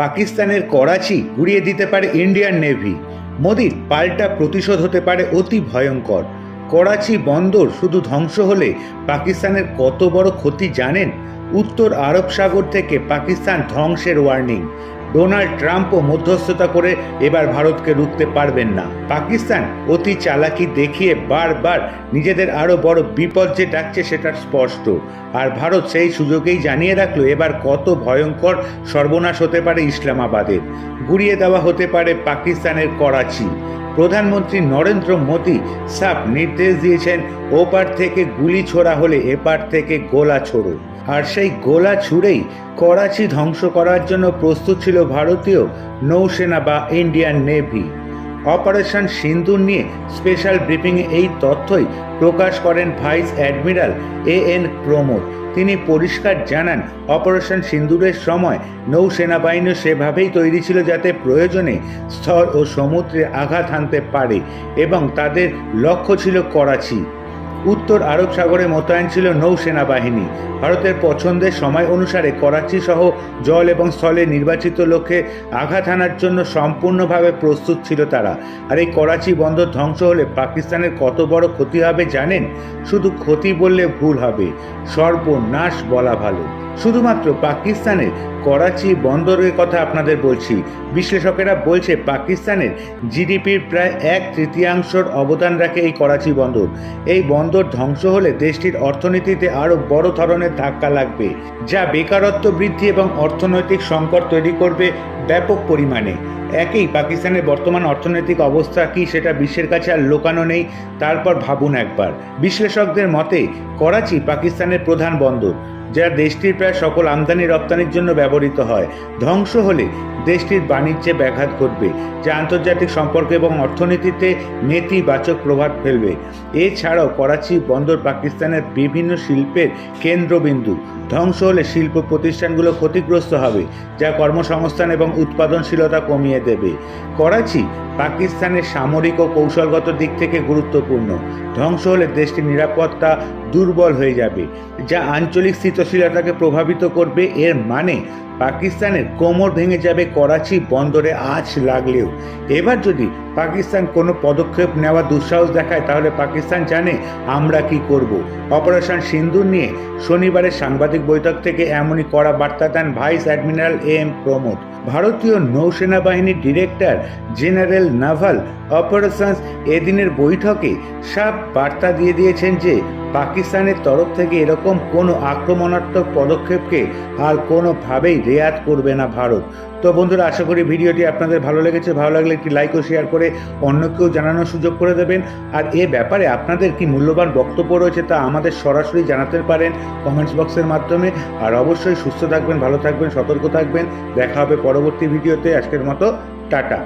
পাকিস্তানের করাচি গুড়িয়ে দিতে পারে ইন্ডিয়ান নেভি। মোদির পাল্টা প্রতিশোধ হতে পারে অতি ভয়ঙ্কর। করাচি বন্দর শুধু ধ্বংস হলে পাকিস্তানের কত বড় ক্ষতি জানেন? উত্তর আরব সাগর থেকে পাকিস্তান ধ্বংসের ওয়ার্নিং ডোনাল্ড ট্রাম্পও মধ্যস্থতা করে এবার ভারতকে রুখতে পারবেন না। পাকিস্তান অতি চালাকি দেখিয়ে বারবার নিজেদের আরও বড় বিপদ যে ডাকছে সেটা স্পষ্ট। আর ভারত সেই সুযোগেই জানিয়ে রাখল এবার কত ভয়ঙ্কর সর্বনাশ হতে পারে ইসলামাবাদের। গুড়িয়ে দেওয়া হতে পারে পাকিস্তানের করাচি। প্রধানমন্ত্রী নরেন্দ্র মোদী সাফ নির্দেশ দিয়েছেন, ওপার থেকে গুলি ছোড়া হলে এপার থেকে গোলা ছোড়ো আর সেই গোলা ছুড়েই করাচি ধ্বংস করার জন্য প্রস্তুত ছিল ভারতীয় নৌসেনা বা ইন্ডিয়ান নেভি। অপারেশন সিন্দুর নিয়ে স্পেশাল ব্রিফিংয়ে এই তথ্যই প্রকাশ করেন vice admiral A N Pramod. তিনি পরিষ্কার জানান, অপারেশন সিন্দুরের সময় নৌ সেনাবাহিনী সেভাবেই তৈরি ছিল যাতে প্রয়োজনে স্থল ও সমুদ্রে আঘাত হানতে পারে এবং তাদের লক্ষ্য ছিল করাচি। উত্তর আরব সাগরে মোতায়েন ছিল নৌ সেনাবাহিনী ভারতের পছন্দের সময় অনুসারে করাচি সহ জল এবং স্থলে নির্বাচিত লক্ষ্যে আঘাত হানার জন্য সম্পূর্ণভাবে প্রস্তুত ছিল তারা। আর এই করাচি বন্দর ধ্বংস হলে পাকিস্তানের কত বড় ক্ষতি হবে জানেন? শুধু ক্ষতি বললে ভুল হবে। সর্বনাশ বলা ভালো। শুধুমাত্র পাকিস্তানের করাচি বন্দরের কথা আপনাদের বলছি। বিশ্লেষকেরা বলছে পাকিস্তানের জিডিপির প্রায় এক তৃতীয়াংশর অবদান রাখে এই করাচি বন্দর। এই বন্দর ধ্বংস হলে দেশটির অর্থনীতিতে আরও বড় ধরনের ধাক্কা লাগবে, যা বেকারত্ব বৃদ্ধি এবং অর্থনৈতিক সংকট তৈরি করবে ব্যাপক পরিমাণে। একই পাকিস্তানের বর্তমান অর্থনৈতিক অবস্থা কি সেটা বিশ্বের কাছে আর লোকানো নেই, তারপর ভাবুন একবার। বিশ্লেষকদের মতে, করাচি পাকিস্তানের প্রধান বন্দর। যা দেশটির প্রায় সকল আমদানি রপ্তানির জন্য ব্যবহৃত হয়। ধ্বংস হলে দেশটির বাণিজ্যে ব্যাঘাত ঘটবে, যা আন্তর্জাতিক সম্পর্ক এবং অর্থনীতিতে নেতিবাচক প্রভাব ফেলবে। এছাড়াও করাচি বন্দর পাকিস্তানের বিভিন্ন শিল্পের কেন্দ্রবিন্দু ধ্বংস হলে শিল্প প্রতিষ্ঠানগুলো ক্ষতিগ্রস্ত হবে, যা কর্মসংস্থান এবং উৎপাদনশীলতা কমিয়ে দেবে। করাচি, পাকিস্তানের সামরিক ও কৌশলগত দিক থেকে গুরুত্বপূর্ণ। ধ্বংস হলে দেশটির নিরাপত্তা দুর্বল হয়ে যাবে, যা আঞ্চলিক স্থিতিশীলতাকে প্রভাবিত করবে। এর মানে পাকিস্তানের কোমর ভেঙে যাবে করাচি বন্দরে আজ লাগলেও। এবার যদি পাকিস্তান কোনো পদক্ষেপ নেওয়া দুঃসাহস দেখায়, তাহলে পাকিস্তান জানে আমরা কি করব। অপারেশন সিন্ধু নিয়ে শনিবারের সাংবাদিক বৈঠক থেকে এমনই কড়া বার্তা দেন ভাইস অ্যাডমিরাল এম প্রমোদ। ভারতীয় নৌসেনা বাহিনীর ডিরেক্টর জেনারেল নাভাল অপারেশনস এদিনের বৈঠকে সাপ বার্তা দিয়ে দিয়েছেন যে পাকিস্তানের তরফ থেকে এরকম কোনো আক্রমণাত্মক পদক্ষেপকে আর কোনোভাবেই রেয়াত করবে না ভারত। তো বন্ধুরা, আশা করি ভিডিওটি আপনাদের ভালো লেগেছে। ভালো লাগলে একটি লাইক ও শেয়ার করে অন্যকেও জানানোর সুযোগ করে দেবেন। আর এ ব্যাপারে আপনাদের কি মূল্যবান বক্তব্য রয়েছে তা আমাদের সরাসরি জানাতে পারেন কমেন্টস বক্সের মাধ্যমে। আর অবশ্যই সুস্থ থাকবেন, ভালো থাকবেন, সতর্ক থাকবেন। দেখা হবে পরবর্তী ভিডিওতে। আজকের মতো, টাটা।